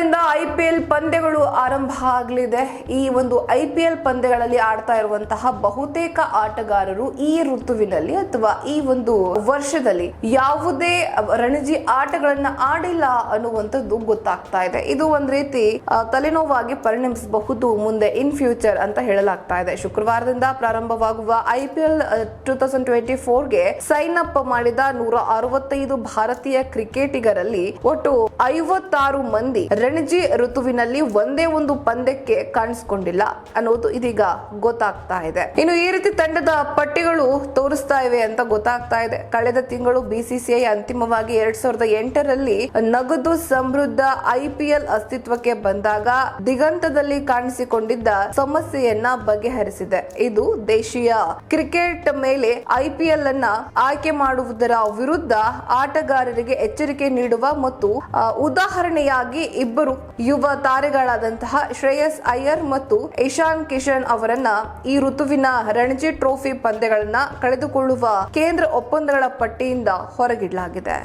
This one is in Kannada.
ಶುಕ್ರವಾರದಿಂದ ಐಪಿಎಲ್ ಪಂದ್ಯಗಳು ಆರಂಭ ಆಗಲಿದೆ. ಈ ಒಂದು ಐಪಿಎಲ್ ಪಂದ್ಯಗಳಲ್ಲಿ ಆಡ್ತಾ ಇರುವಂತಹ ಬಹುತೇಕ ಆಟಗಾರರು ಈ ಋತುವಿನಲ್ಲಿ ಅಥವಾ ಈ ಒಂದು ವರ್ಷದಲ್ಲಿ ಯಾವುದೇ ರಣಜಿ ಆಟಗಳನ್ನ ಆಡಿಲ್ಲ ಅನ್ನುವಂಥದ್ದು ಗೊತ್ತಾಗ್ತಾ ಇದೆ. ಇದು ಒಂದ್ ರೀತಿ ತಲೆನೋವಾಗಿ ಪರಿಣಮಿಸಬಹುದು ಮುಂದೆ ಇನ್ ಫ್ಯೂಚರ್ ಅಂತ ಹೇಳಲಾಗ್ತಾ ಇದೆ. ಶುಕ್ರವಾರದಿಂದ ಪ್ರಾರಂಭವಾಗುವ ಐಪಿಎಲ್ ಟೂ ತೌಸಂಡ್ ಟ್ವೆಂಟಿ ಫೋರ್ಗೆ ಸೈನ್ ಅಪ್ ಮಾಡಿದ ನೂರ ಅರವತ್ತೈದು ಭಾರತೀಯ ಕ್ರಿಕೆಟಿಗರಲ್ಲಿ ಒಟ್ಟು ಐವತ್ತಾರು ಮಂದಿ ರಣಜಿ ಋತುವಿನಲ್ಲಿ ಒಂದೇ ಒಂದು ಪಂದ್ಯಕ್ಕೆ ಕಾಣಿಸಿಕೊಂಡಿಲ್ಲ ಅನ್ನೋದು ಇದೀಗ ಗೊತ್ತಾಗ್ತಾ ಇದೆ. ಇನ್ನು ಈ ರೀತಿ ತಂಡದ ಪಟ್ಟಿಗಳು ತೋರಿಸ್ತಾ ಇವೆ ಅಂತ ಗೊತ್ತಾಗ್ತಾ ಇದೆ. ಕಳೆದ ತಿಂಗಳು ಬಿಸಿಸಿಐ ಅಂತಿಮವಾಗಿ ಎರಡ್ ಸಾವಿರದ ಎಂಟರಲ್ಲಿ ನಗದು ಸಮೃದ್ಧ ಐಪಿಎಲ್ ಅಸ್ತಿತ್ವಕ್ಕೆ ಬಂದಾಗ ದಿಗಂತದಲ್ಲಿ ಕಾಣಿಸಿಕೊಂಡಿದ್ದ ಸಮಸ್ಯೆಯನ್ನ ಬಗೆಹರಿಸಿದೆ. ಇದು ದೇಶೀಯ ಕ್ರಿಕೆಟ್ ಮೇಲೆ ಐಪಿಎಲ್ ಅನ್ನ ಆಯ್ಕೆ ಮಾಡುವುದರ ವಿರುದ್ಧ ಆಟಗಾರರಿಗೆ ಎಚ್ಚರಿಕೆ ನೀಡುವ ಮತ್ತು ಉದಾಹರಣೆಯಾಗಿ ಇಬ್ಬರು ಯುವ ತಾರೆಗಳಾದಂತಹ ಶ್ರೇಯಸ್ ಅಯ್ಯರ್ ಮತ್ತು ಇಶಾನ್ ಕಿಶನ್ ಅವರನ್ನ ಈ ಋತುವಿನ ರಣಜಿ ಟ್ರೋಫಿ ಪಂದ್ಯಗಳನ್ನ ಕಳೆದುಕೊಳ್ಳುವ ಕೇಂದ್ರ ಒಪ್ಪಂದಗಳ ಪಟ್ಟಿಯಿಂದ ಹೊರಗಿಡಲಾಗಿದೆ.